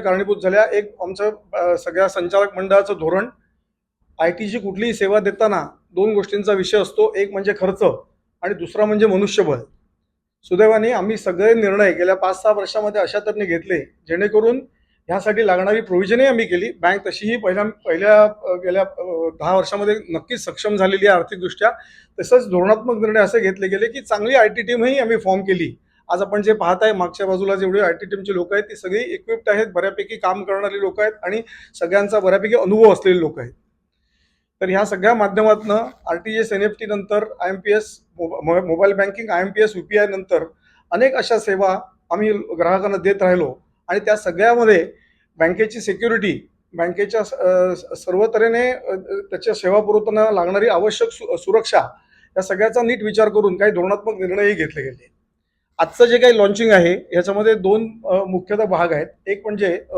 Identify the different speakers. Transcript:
Speaker 1: कारणीभूत झाल्या. एक आमचं सगळ्या संचालक मंडळाचं धोरण आय टीची कुठलीही सेवा देताना दोन गोष्टींचा विषय असतो. एक म्हणजे खर्च आणि दुसरा म्हणजे मनुष्यबळ. सुदैवाने आम्ही सगळे निर्णय गेल्या पाच सहा वर्षामध्ये अशा तऱ्हेने घेतले जेणेकरून ह्यासाठी लागणारी प्रोव्हिजनही आम्ही केली. बँक तशीही पहिल्या पहिल्या गेल्या दहा वर्षामध्ये नक्कीच सक्षम झालेली आहे आर्थिकदृष्ट्या. तसंच धोरणात्मक निर्णय असे घेतले गेले की चांगली आय टी टीमही आम्ही फॉर्म केली. आज आपण जे पाहत आहे मागच्या बाजूला जेवढे आय टी टीमची लोक आहेत ती सगळी इक्विप्ड आहेत. बऱ्यापैकी काम करणारी लोक आहेत आणि सगळ्यांचा बऱ्यापैकी अनुभव असलेले लोक आहेत. तर ह्या सगळ्या माध्यमातून R T S N F T नंतर I M P S mobile banking I M P S U P I नंतर अनेक अशा सेवा आम्ही ग्राहकांना देत राहिलो आणि त्या सगळ्यामध्ये बँकेची सिक्युरिटी बँकेच्या सर्व तऱ्हेने त्याच्या सेवा पुरवताना लागणारी आवश्यक सु सुरक्षा या सगळ्याचा नीट विचार करून काही धोरणात्मक निर्णयही घेतले गेले. आजचं जे काही लॉन्चिंग आहे याच्यामध्ये दोन मुख्यतः भाग आहेत. एक म्हणजे